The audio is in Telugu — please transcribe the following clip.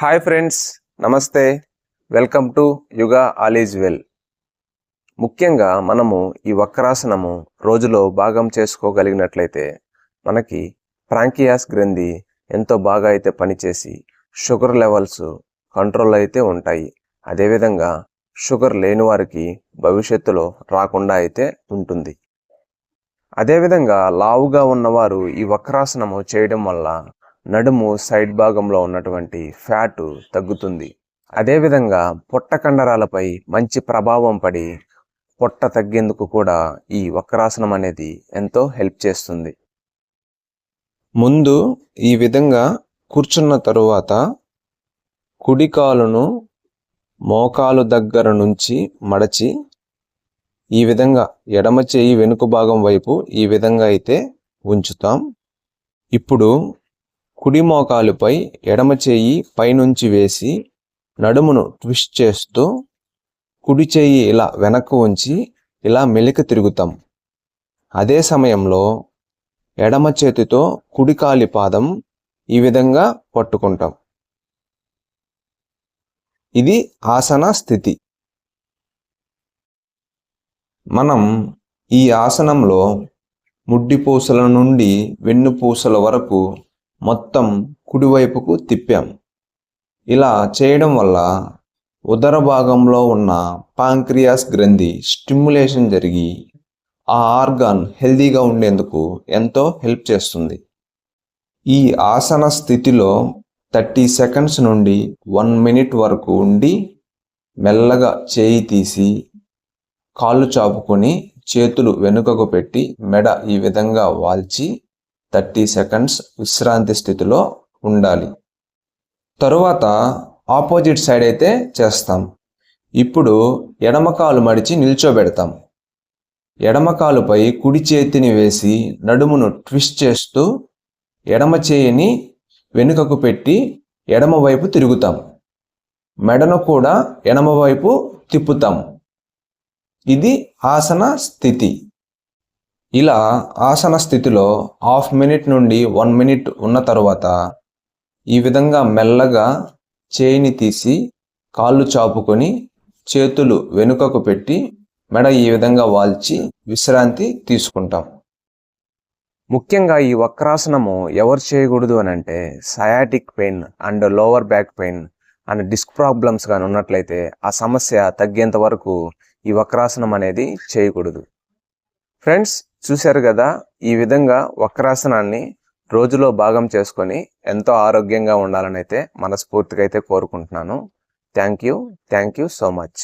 Hi friends namaste. Welcome to యుగా ఆలీజ్ వెల్ ముఖ్యంగా మనము ఈ వక్రాసనము రోజులో భాగం చేసుకోగలిగినట్లయితే మనకి ప్రాంకియాస్ గ్రంథి ఎంతో బాగా అయితే పనిచేసి షుగర్ లెవెల్స్ కంట్రోల్ అయితే ఉంటాయి. అదేవిధంగా షుగర్ లేని వారికి భవిష్యత్తులో రాకుండా అయితే ఉంటుంది. అదేవిధంగా లావుగా ఉన్నవారు ఈ వక్రాసనము చేయడం వల్ల నడుము సైడ్ భాగంలో ఉన్నటువంటి ఫ్యాటు తగ్గుతుంది. అదేవిధంగా పొట్ట కండరాలపై మంచి ప్రభావం పడి పొట్ట తగ్గేందుకు కూడా ఈ వక్రాసనం అనేది ఎంతో హెల్ప్ చేస్తుంది. ముందు ఈ విధంగా కూర్చున్న తరువాత కుడికాలును మోకాలు దగ్గర నుంచి మడచి ఈ విధంగా ఎడమ చేయి వెనుక భాగం వైపు ఈ విధంగా అయితే ఉంచుతాం. ఇప్పుడు కుడి మోకాలుపై ఎడమ చేయి పైనుంచి వేసి నడుమును ట్విస్ట్ చేస్తూ కుడి చేయి ఇలా వెనక్కు ఉంచి ఇలా మెలిక తిరుగుతాం. అదే సమయంలో ఎడమ చేతితో కుడి కాలి పాదం ఈ విధంగా పట్టుకుంటాం. ఇది ఆసన స్థితి. మనం ఈ ఆసనంలో ముడ్డిపూసల నుండి వెన్నుపూసల వరకు మొత్తం కుడివైపుకు తిప్పాం. ఇలా చేయడం వల్ల ఉదర భాగంలో ఉన్న పాంక్రియాస్ గ్రంథి స్టిమ్యులేషన్ జరిగి ఆ ఆర్గాన్ హెల్దీగా ఉండేందుకు ఎంతో హెల్ప్ చేస్తుంది. ఈ ఆసన స్థితిలో థర్టీ సెకండ్స్ నుండి వన్ మినిట్ వరకు ఉండి మెల్లగా చేయి తీసి కాళ్ళు చాపుకొని చేతులు వెనుకకు పెట్టి మెడ ఈ విధంగా వాల్చి థర్టీ సెకండ్స్ విశ్రాంతి స్థితిలో ఉండాలి. తరువాత ఆపోజిట్ సైడ్ అయితే చేస్తాం. ఇప్పుడు ఎడమకాలు మడిచి నిల్చోబెడతాం. ఎడమకాలుపై కుడి చేతిని వేసి నడుమును ట్విస్ట్ చేస్తూ ఎడమ చేయిని వెనుకకు పెట్టి ఎడమవైపు తిరుగుతాం. మెడను కూడా ఎడమవైపు తిప్పుతాం. ఇది ఆసన స్థితి. ఇలా ఆసన స్థితిలో హాఫ్ మినిట్ నుండి వన్ మినిట్ ఉన్న తర్వాత ఈ విధంగా మెల్లగా చేయిని తీసి కాళ్ళు చాపుకొని చేతులు వెనుకకు పెట్టి మెడ ఈ విధంగా వాల్చి విశ్రాంతి తీసుకుంటాం. ముఖ్యంగా ఈ వక్రాసనము ఎవరు చేయకూడదు అని అంటే sciatic pain and lower back pain and disc problems కానీ ఉన్నట్లయితే ఆ సమస్య తగ్గేంత వరకు ఈ వక్రాసనం అనేది చేయకూడదు. ఫ్రెండ్స్ చూశారు కదా ఈ విధంగా వక్రాసనాన్ని రోజులో భాగం చేసుకొని ఎంతో ఆరోగ్యంగా ఉండాలని అయితే మనస్ఫూర్తిగా అయితే కోరుకుంటున్నాను. Thank you. Thank you so much.